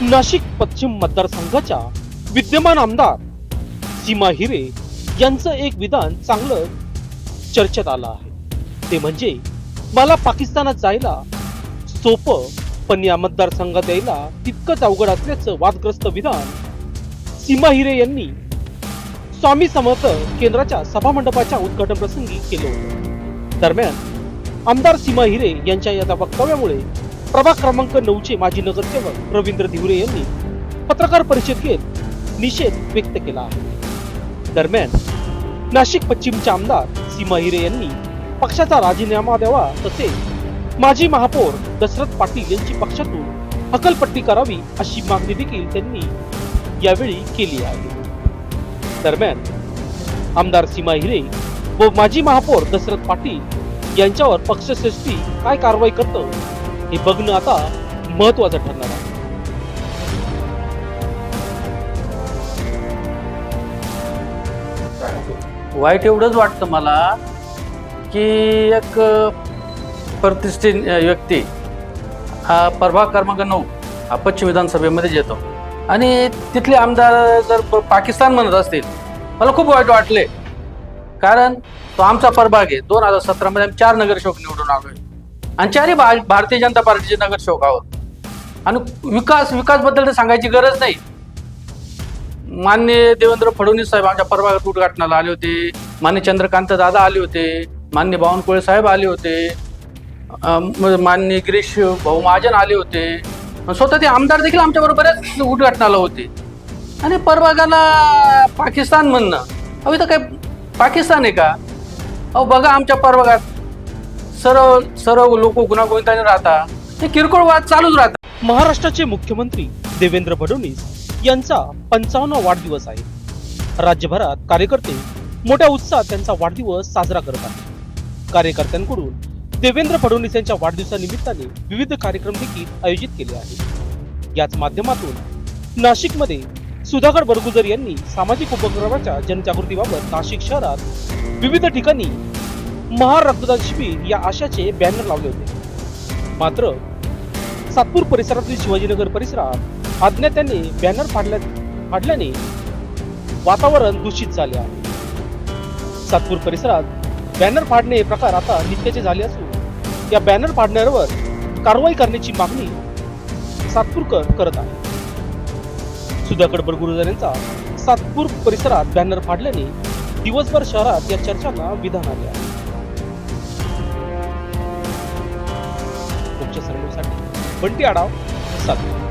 नाशिक पश्चिम मतदारसंघाच्या विद्यमान आमदार सीमा हिरे यांचं एक विधान चांगलं चर्चेत आलं आहे. ते म्हणजे मला पाकिस्तानात जायला सोपं पण या मतदारसंघात यायला तितकंच अवघड असल्याचं वादग्रस्त विधान सीमा हिरे यांनी स्वामी समर्थ केंद्राच्या सभामंडपाच्या उद्घाटन प्रसंगी केलं होतं. दरम्यान आमदार सीमा हिरे यांच्या या वक्तव्यामुळे प्रभाग क्रमांक नऊचे माजी नगरसेवक रवींद्र धिवरे यांनी पत्रकार परिषद घेत निषेध व्यक्त केला आहे. दरम्यान नाशिक पश्चिमचे आमदार सीमा हिरे यांनी पक्षाचा राजीनामा द्यावा तसेच माजी महापौर दशरथ पाटील यांची पक्षातून हकलपट्टी करावी अशी मागणी देखील त्यांनी यावेळी केली आहे. दरम्यान आमदार सीमा हिरे व माजी महापौर दशरथ पाटील यांच्यावर पक्षश्रेष्ठी काय कारवाई करतं हे बघणं आता महत्वाचं ठरणार आहे. वाईट एवढंच वाटतं मला की एक प्रतिष्ठित व्यक्ती हा प्रभाग क्रमांक नऊ हा पश्चिम विधानसभेमध्ये येतो आणि तिथले आमदार जर पाकिस्तान म्हणत असतील मला खूप वाईट वाटले. कारण तो आमचा प्रभाग आहे. दोन हजार सतरामध्ये आम्ही चार नगरसेवक निवडून आलो आहे आणि चारही भा भारतीय जनता पार्टीचे नगरसेवक आहोत आणि विकास विकासबद्दल तर सांगायची गरज नाही. मान्य देवेंद्र फडणवीस साहेब आमच्या परभागात उद्घाटनाला आले होते. मान्य चंद्रकांत दादा आले होते. मान्य बावनकुळे साहेब आले होते. मान्य गिरीश भाऊ महाजन आले होते. स्वतः ते आमदार देखील आमच्या बरोबरच उद्घाटनाला होते. आणि परभागाला पाकिस्तान म्हणणं. अहो इथं काय पाकिस्तान आहे का? अहो बघा आमच्या परभागात सर्व सर्व लोक गुणागोविंदाने राहता ते किरकोळ वाद चालूच राहतात. महाराष्ट्राचे मुख्यमंत्री देवेंद्र फडणवीस यांचा पंचावन्न वाढदिवस आहे. राज्यभरात कार्यकर्ते मोठ्या उत्साहात त्यांचा वाढदिवस साजरा करत आहेत. कार्यकर्त्यांकडून देवेंद्र फडणवीस यांच्या वाढदिवसानिमित्ताने विविध कार्यक्रम देखील आयोजित केले आहेत. याच माध्यमातून नाशिकमध्ये सुधाकर बरगुजर यांनी सामाजिक उपक्रमाच्या जनजागृतीबाबत नाशिक शहरात विविध ठिकाणी महार रक्तदान शिबिर या आशाचे बॅनर लावले होते. मात्र सातपूर परिसरातील शिवाजीनगर परिसरात अज्ञात्याने बॅनर फाडल्या फाडल्याने वातावरण दूषित झाले आहे. सातपूर परिसरात बॅनर फाडणे हे प्रकार आता नित्याचे झाले असून या बॅनर फाडण्यावर कारवाई करण्याची मागणी सातपूरकर करत आहे सुधाकर बडगुरुजर यांचा सातपूर परिसरात बॅनर फाडल्याने दिवसभर शहरात या चर्चांना विधान आले आहे. बंटी आढाव सातपूर